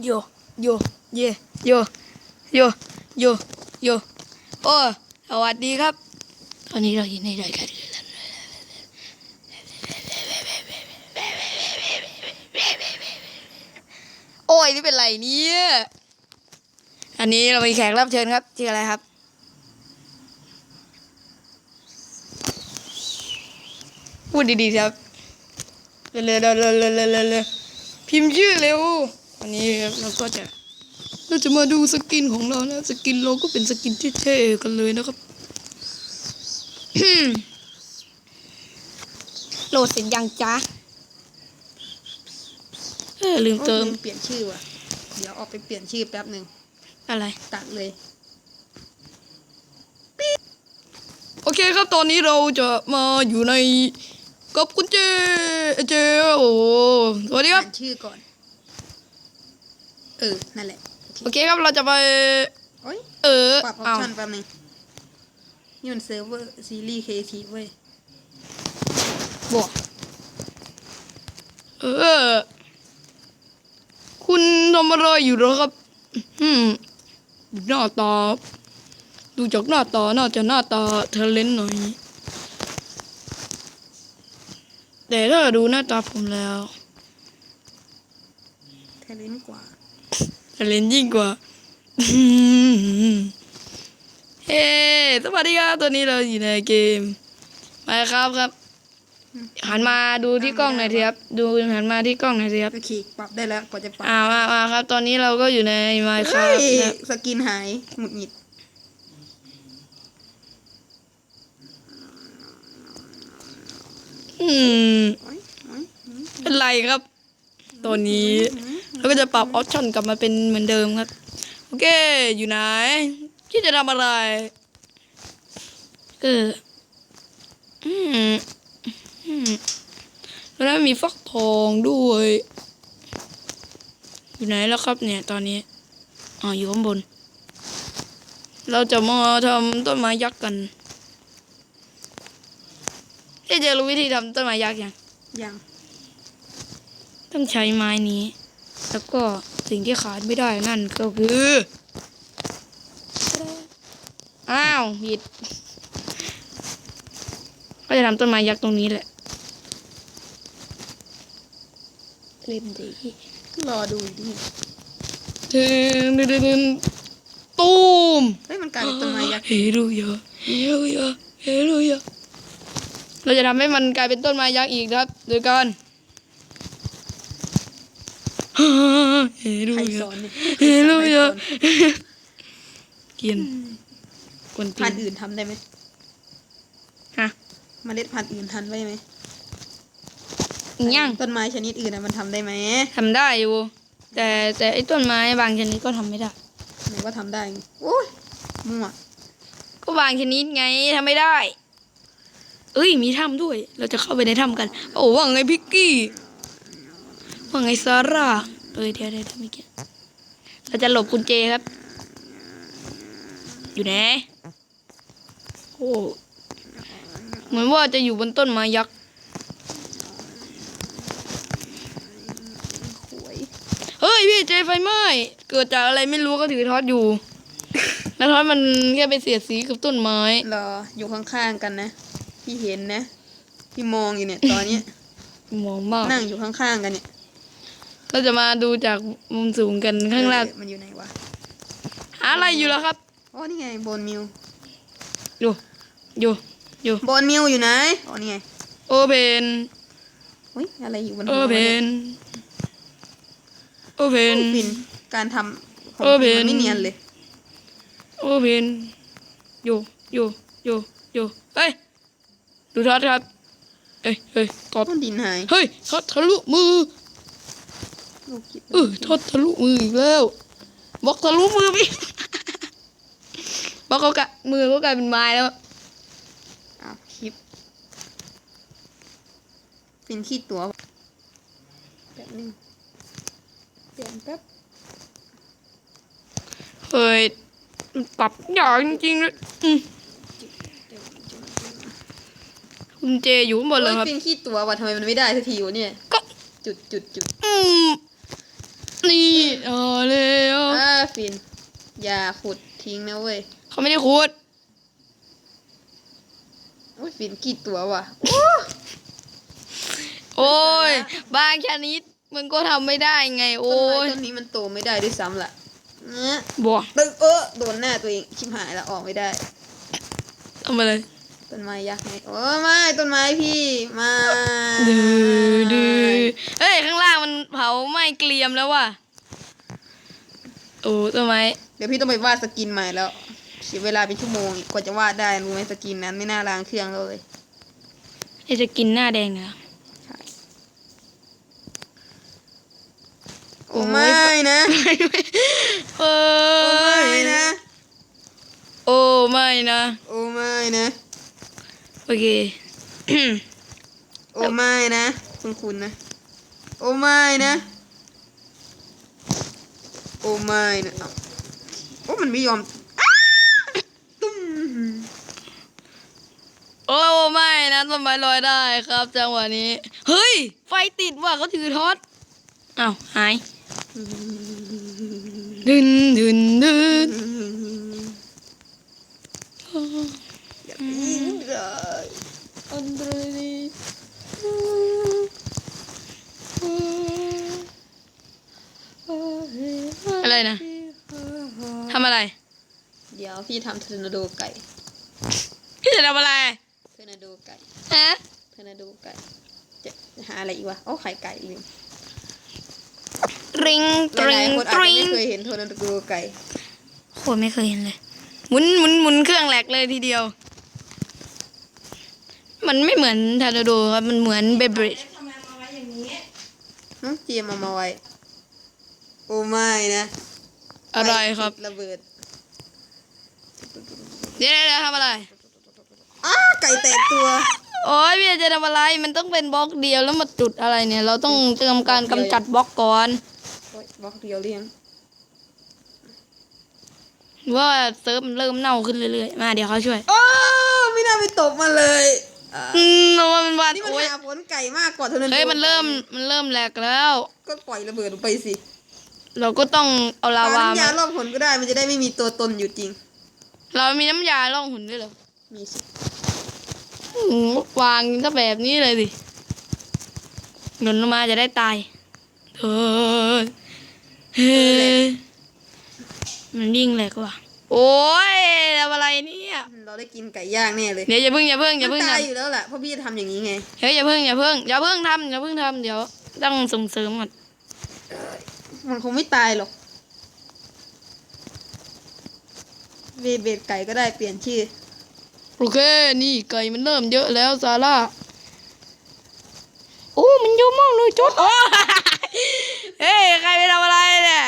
โยโยเยโยโยโยโยโอ้สวัสดีครับ ตอนนี้เราอยู่ในรายการโอ้ยนี่เป็นไรเนี่ยอันนี้เรามีแขกรับเชิญครับชื่ออะไรครับพูดดีๆครับเร็วๆเร็วๆเร็วๆๆๆพิมพ์ชื่อเร็ว วันนี้เราก็จะเราจะมาดูสกินของเรานะสกินเราก็เป็นสกินที่เท่ๆกันเลยนะครับโหลดเสร็จยังจ๊ะเออลืมเติม โอ้ยเปลี่ยนชื่อว่ะ เดี๋ยวออกไปเปลี่ยนชื่อแป๊บหนึ่งอะไร ตัดเลยโอเคครับตอนนี้เราจะมาอยู่ในกับคุณเจเจโอ้โหสวัสดีครับ อ่านชื่อก่อน เออ นั่นแหละ โอเคครับเราจะไปโอ้ยเออปรับออปเอาชั่นแป๊บหนึงนี่มันเซิร์ฟเวอร์ซีรีส์เคทีเว้ย บวกเออ คุณทำอะไรอยู่เหรอครับ อืมหน้าตาดูจากหน้าตาน่าจะหน้าตาเทเลนหน่อย แต่ถ้าดูหน้าตาผมแล้ว เทเลนกว่า เทเลนยิ่งกว่าเฮ้สวัสดีครับตอนนี้เราอยู่ในเกมมาครับครับ หันมาดูที่กล้องหน่อยสิครับ ดูหันมาที่กล้องหน่อยสิครับโอเคปรับได้แล้วกว่าจะปรับอ่ามามาครับ ตอนนี้เราก็อยู่ในไมค์คเฮ้รับยนะสกินหายหงุดหงิดอืมโอ้ยโอ้ยโอ้ยเป็นไรครับตอน นี้เราก็จะปรับออปชั่นกลับมาเป็นเหมือนเดิมครับ โอเค อยู่ไหน ที่จะทำอะไรเอออืมอืมแล้วมีฟักทองด้วย อยู่ไหนแล้วครับเนี่ย ตอนนี้ อ๋อ อยู่ข้างบน เราจะมาทำต้นไม้ยักษ์กันเอ๊ะเจะรู้วิธีทำต้นไม้ยักษ์ยัง ยัง ต้องใช้ไม้นี้ แล้วก็สิ่งที่ขาดไม่ได้นั่นก็คือ อ้าวผิด ก็จะทำต้นไม้ยักษ์ตรงนี้แหละเล่นดีรอดูดิดึงดึงดึงดึงตูมเฮ้ยมันกลายเป็นต้นไม้ยักษ์เฮโรยาเฮโรยาเฮโรยาเราจะทำให้มันกลายเป็นต้นไม้ยักษ์อีกครับโดยการ เฮโรใครยาสอนเนี่ยเฮโรยาใครสอนเกียนกวนตีพันนธุ์อื่นทำได้ไหมฮะเมล็ดพันธุ์อื่นทำได้ไหมอีกอย่างต้นไม้ชนิดอื่นนะมันทำได้ไหมทำได้อยู่ แต่แต่ไอ้ต้นไม้บางชนิดก็ทำไม่ได้ไหนว่าทำได้โอ้ยมั่วก็บางชนิดไงทำไม่ได้ เอ้ย มีถ้ำด้วย เราจะเข้าไปในถ้ำกัน โอ้ว่าไงพิกกี้ว่าไงซาร่า เอ้ยเดี๋ยวเดี๋ยวเดี๋ยวไม่เกี่ยวเราจะหลบกุญแจครับ อยู่ไหนโอ้เหมือนว่าจะอยู่บนต้นไม้ยักษ์หวยเฮ้ยพี่เจไฟไหม้เกิดจากอะไรไม่รู้ก็ถือทอดอยู่ แล้วทอดมันแค่ไปเสียดสีกับต้นไม้รออยู่ข้างๆกันนะพี่เห็นนะ พี่มองอยู่เนี่ยตอนเนี้ยมองมากนั่งอยู่ข้างๆกันเนี่ย เราจะมาดูจากมุมสูงกันข้างล่างเออมันอยู่ไหนวะหาอะไรอยู่แล้วครับอ๋อนี่ไงโบนมิวอยู่อยู่อยู่โบนมิวอยู่ไหนอ๋อนี่ไงโอเพนอุ้ยอะไรอยู่บนโอหัวเพวะนโอเพนเนี่ยฟินการทำของเออฟินมันเป็นไม่เนียนเลยโอเพนอยู่อยู่อยู่อยู่เฮ้ยดูทอดครับเอ้ยเฮ้ยทอดต้นดินหายเฮ้ยทอดทะลุมือลูกคิด เออทอดทะลุมืออีกแล้วบอกทะลุมือพี่บอกเขากะมือก็กลายเป็นไม้แล้วอ้าวคลิปฟินขี้ตัวแป๊บนึงเปลี่ยนแป๊บเฮ้ยปรับยากจริงๆเลยอืมคุณเจอยู่ข้างบนเลยโอ้ยครับฟินขี้ตัวว่ะทำไมมันไม่ได้สักทีวะเนี่ยก็จุดจุดจุดอืม นี่เออเลยอ่าฟิน อย่าขุดทิ้งนะเว้ยเขาไม่ได้ขุดโอ้ยฟินกี่ตัววะโอ้ยบางชนิดมึงก็ทำไม่ได้ไง โอ้ต้นไม้ยต้นนี้มันโตไม่ได้ด้วยซ้ำล่ะเนี่ยบัวตึกเออโดนหน้าตัวเองชิบหายแล้วออกไม่ได้ทำอะไรต้นไม้ยักษ์ไงโอ้ไม่ต้นไม้พี่มาดื้อดื้อเฮ้ยข้างล่างมันเผาไหม้เกลียมแล้วว่ะ โอ้ต้นไม้เดี๋ยวพี่ต้องไปวาดสกินใหม่แล้วเสียเวลาเป็นชั่วโมงอีกกว่าจะวาดได้รู้ไหมสกินนั้นไม่น่าล้างเครื่องเลยไอจะกินหน้าแดงเหรอใช่โอ้โอ้ยไม่นะเอโอ้อไม่นะ โอ้ไม่นะ โอ้ไม่นะ โอเค โอ้ไม่นะ คุณคุณนะ โอ้ไม่นะ โอ้ไม่นะเอ้าโอ้มันไม่ยอมอ้าตุ้มโอ้ไม่นะต้นไม้ลอยได้ครับจังหวะนี้ เฮ้ย ไฟติดว่ะเขาถือทอดอ้าวหายดึนดึนดึนอยากยิงเลยอันเดรนี อะไรนะทำอะไร เดี๋ยวพี่ทำเทอร์นาโดไก่ พี่จะทำอะไร เทอร์นาโดไก่ ฮะ เทอร์นาโดไก่ จะหาอะไรอีกวะ โอ้ไข่ไก่ลืมตริงหตริลายงๆคนอาจตจะริงไม่เคยเห็นเทอร์นาโดไก่โคตรไม่เคยเห็นเลยหมุนหมุนหมุนเครื่องแหลกเลยทีเดียว มันไม่เหมือนทาร์โดครับ มันเหมือนเบเบรดน้องเจียมเอามาไว้โอ้ไม่นะอะไรครับไฟติดระเบิดเดี๋ยวเดี๋ยวทำอะไรอ้าไก่แตกตัว โอ้ยพี่จะทำอะไร มันต้องเป็นบล็อกเดียวแล้วมาจุดอะไรเนี่ย เราต้องทำการกำจัดบล็อกก่อนโอ๊ยบล็อกเดียวเลี้ยงว่าเซิร์ฟมันเริ่มเน่าขึ้นเรื่อยๆ มาเดี๋ยวเขาช่วย โอ้ไม่น่าไปตบมันเลยอ่าอืมเราว่ามันวาดนี่มันโอ้ยหาผลไก่มากกว่าเทอร์นาโดเฮ้ยมันเริ่มมันเริ่มแหลกแล้ว ก็ปล่อยระเบิดลงไปสิ เราก็ต้องเอาลาปาวาน้ำยามารอบผลก็ได้มันจะได้ไม่มีตัวตนอยู่จริง เรามีน้ำยาล่องหุ่นด้วยเหรอมีสิอืมวางก็แบบนี้เลยดิหนุนลงมาจะได้ตายเออเฮ้ยมันยิ่งแหลกว่ะโอ้ยทำอะไรเนี่ยเราได้กินไก่ย่างแน่เลยเดี๋ยวอย่าเพิ่งอย่าเพิ่งอย่ามัเพิ่นงตายทำอยู่แล้วแหละเพราะพี่จะทำอย่างนี้ไง เฮ้ยอย่าเพิ่งอย่าเพิ่งอย่าเพิ่งทำอย่าเพิ่งทำเดี๋ยว ต้องส่งเสริมก่อน มันคงไม่ตายหรอกเบเบดไก่ก็ได้เปลี่ยนชื่อ โอเค นี่ไก่มันเริ่มเยอะแล้วซาร่า โอ้ มันเยอะมากเลยจดโอ้ เฮ้ย ใครไปทำอะไรเนี่ย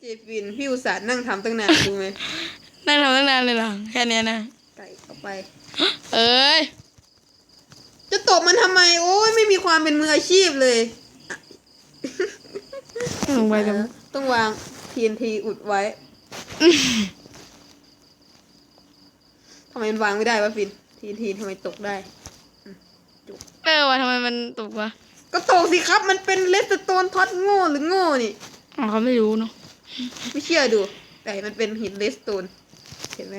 เจฟินพี่อุตส่าห์นั่งทำตั้งนานดูไหม นั่งทำตั้งนานเลยเหรอ แค่เนี้ยนะ ไก่เข้าไป เอ้ย จะตบมันทำไม โอ้ยไม่มีความเป็นมืออาชีพเลย ลงไปแล้วต้องวาง TNT อุดไว้ทำไมมันวางไม่ได้วะฟิน TNT ทำไมตกได้เออวะทำไมมันตกวะก็ตกสิครับ มันเป็นเลสโตนท็อตโง่หรือโง่นี่อ๋อเขาไม่รู้เนาะไม่เชื่อดู แต่มันเป็นหินเลสโตนเห็นไหม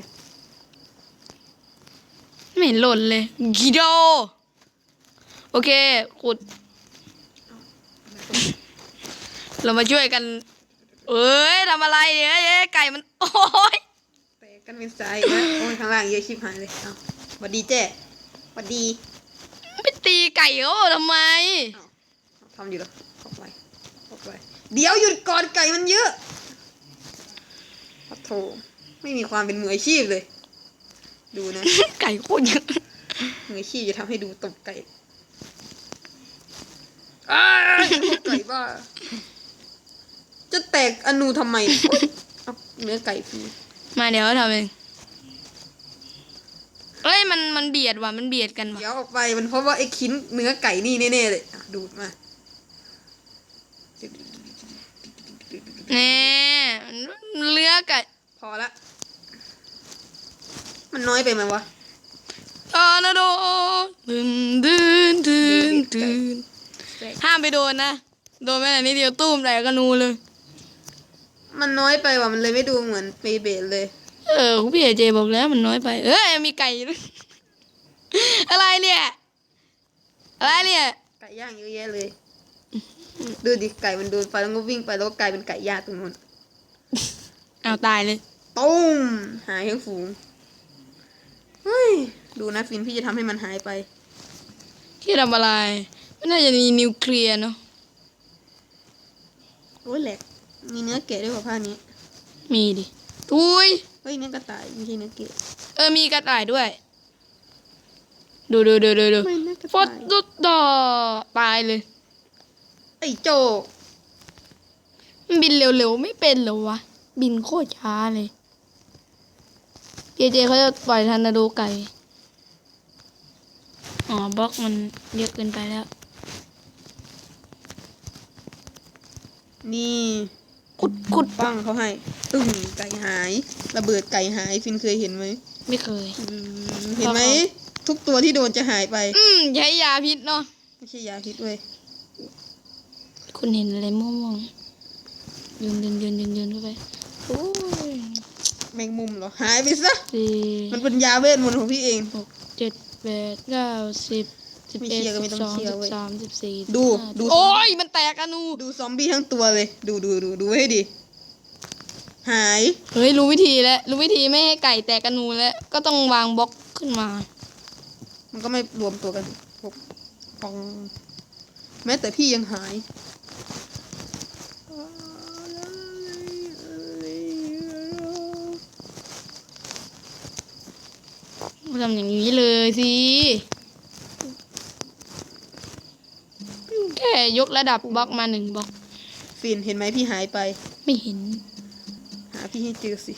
ไม่เห็นหล่นเลยกิโดโอเคขุด เรามาช่วยกัน เอ้ยทำอะไรเนี่ยเอ้ยไก่มัน โอ้ยแต่กันเป็นสายนะโอ้ยข้างล่างเยอะชิบหายเลยเอาหวัดดีเจ้หวัดดีไปตีไก่เขาทำไมเอาทำอยู่แล้วเข้าไปเข้าไปเดี๋ยวหยุดก่อนไก่มันเยอะปะโถไม่มีความเป็นมืออาชีพเลย ดูนะ ไก่โคตรเยอะมืออาชีพจะทำให้ดูตบไก่อ้ายพวกไก่บ้า จะแตกอนูทำไมโอ๊ยเอาเนื้อไก่ฟรีมาเดี๋ยวทำเองเอ้ยมันมันเบียดว่ะมันเบียดกันว่ะเดี๋ยวออกไปมันเพราะว่าไอ้ชิ้นเนื้อไก่นี่แน่ๆเลยอะดูดมาแน่เลือไก่พอละ มันน้อยไปไหมวะทอร์นาโดดึนดึนดึนดึนห้ามไปโดนนะ โดนไปไหนนิดเดียวตุ้มแตกกระนูเลย มันน้อยไปว่ะมันเลยไม่ดูเหมือนเปเบดเลย เออคุณพี่เอเจบอกแล้วมันน้อยไป เอ้ยมีไก่ด้วยอะไรเนี่ย อะไรเนี่ย ไก่ย่างเยอะแยะเลย ดูดิไก่มันโดนไฟแล้วก็วิ่งไปแล้วก็กลายเป็นไก่ย่างตรงนู้นเอาตายเลยตุ้มหายทั้งฝูงเฮ้ยดูนะฟินพี่จะทำให้มันหายไปที่ทำอะไรไม่น่าจะมีนิวเคลียร์เนาะโอ้ยแหลก มีเนื้อแกะด้วยว่ะผ้านี้ มีดิทุยเฮ้ยเนื้อกระต่ายไม่ใช่เนื้อแกะเออมีกระต่ายด้วย ดูดูดูดูดูไม่เนื้อกระฟอต่าดยดุดดอตายเลย ไอ้โจกมันบินเร็วๆ ไม่เป็นเหรอวะ บินโคตรช้าเลย เจเจเขาจะปล่อยทันนาโดไก่ อ๋อบล็อกมันเยอะเกินไปแล้ว นี่ ขุดขุดปั้งเขาให้ตึ้งไก่หาย ระเบิดไก่หายฟินเคยเห็นไหมไม่เคย อืมเห็นไหม ทุกตัวที่โดนจะหายไปอืมใช้ยาพิษเนาะไม่ใช่ยาพิษเว้ยคุณเห็นอะไรม่วงๆยืนยืนยืนยืนยืนเข้าไปโอ้ยแมงมุมเหรอหายไปซะสี่มันเป็นยาเวทมนต์ของพี่เองหกเจ็ดแปดเก้าสิบ สิบไม่เอ็ดเชื่อก็ไม่สิบต้องสองเชื่อสิบเว้ยสามสิบสี่ดูสิบห้าดูโอ้ยมันแตกอะนูดูซอมบี้ทั้งตัวเลย ดูดูดูดูให้ดีหายเฮ้ยรู้วิธีแล้วรู้วิธีไม่ให้ไก่แตกกันนูแล้วก็ต้องวางบล็อกขึ้นมา มันก็ไม่รวมตัวกันพวกปอง แม้แต่พี่ยังหายทำอย่างนี้เลยสิ แค่ ยกระดับบล็อกมาหนึ่งบล็อก ฟินเห็นไหมพี่หายไป ไม่เห็น หาพี่ให้เจอสิ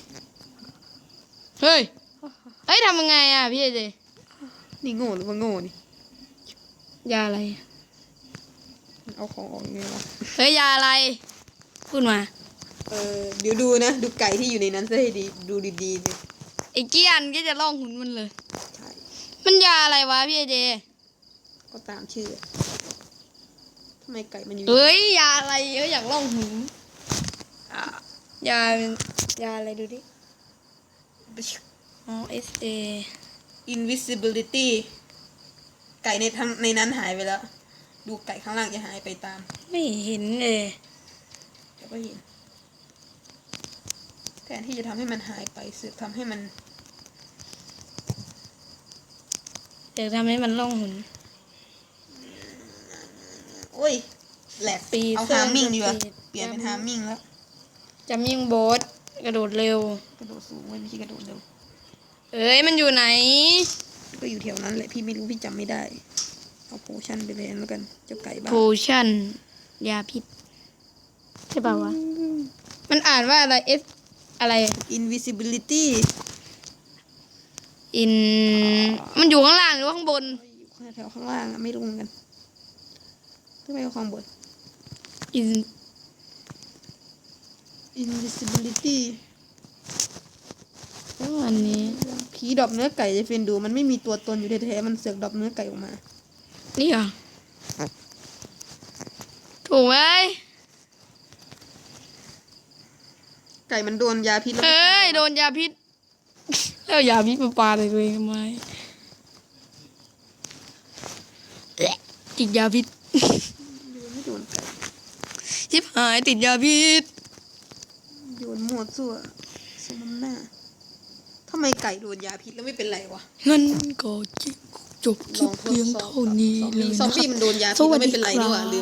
เฮ้ยเฮ้ยทำยังไงอะพี่เจเจ นี่โง่หรือว่าโง่นี่ ยาอะไร เอาของออกยังไงวะเฮ้ยยาอะไร พูดมา เออเดี๋ยวดูนะ ดูไก่ที่อยู่ในนั้นซะให้ดี ดูดีๆสิไอ้เกี้ยนก็จะล่องหุ่นมันเลย ใช่ มันยาอะไรวะพี่เจ ก็ตามชื่อทำ ไมไก่มันอยู่เฮ้ยยาอะไรเอ้ยอยากล่องหุ่นอะยาเป็นยาอะไรดูดิอ๋อ S A อินวิสิบิลิตี้ไก่ในทั้งในนั้นหายไปแล้ว ดูไก่ข้างล่างจะหายไปตาม ไม่เห็นเลยเดี๋ยวก็เห็นแทนที่จะทำให้มันหายไปเสือกทำให้มันอยากทำให้มันล่องหุ่น โอ้ยแหลกปีเอาเสื้อฮาร์มิ่งดีกว่าสปีดเปลี่ยนเป็นฮาร์มิ่งแล้วจำยิ่งโบสกระโดดเร็ว กระโดดสูงไว้ไม่ใช่กระโดดเร็ว เอ้ยมันอยู่ไหน ก็อยู่แถวนั้นแหละพี่ไม่รู้พี่จำไม่ได้ เอาโพชั่นไปเลยแล้วกันเจ้าไก่บ้าโพชั่นยาพิษใช่ป่าวะ มันอ่านว่าอะไร S อะไร invisibility อินมันอยู่ข้างล่างหรือว่าข้างบนอยู่แถวข้างล่างอะไม่รู้เหมือนกัน ทำไมเอาข้างบนอิน invisibility อันนี้ผีดรอปเนื้อไก่จะเฟนดู มันไม่มีตัวตนอยู่แท้ๆมันเสือกดรอปเนื้อไก่ออกมา นี่เหรอถูกไหมไก่มันโดนยาพิษแล้วเอ้มันตายโดนยาพิษแล้วยาพิษมาปาใส่ตัวเองทำไมเอ๊ะติดยาพิษ โยนไม่โดนไก่ ชิบหายติดยาพิษโยนมั่วซั่วสมน้ำหน้าทำไมไก่โดนยาพิษแล้วไม่เป็นไรวะงั้นก็จบคลิปเพียงเท่านี้ซอมเลบี้ยซอมนะคบี้รับมันโดนยาพิษสวัแล้วสดีไม่เป็นไรนี่หว่าครับลืม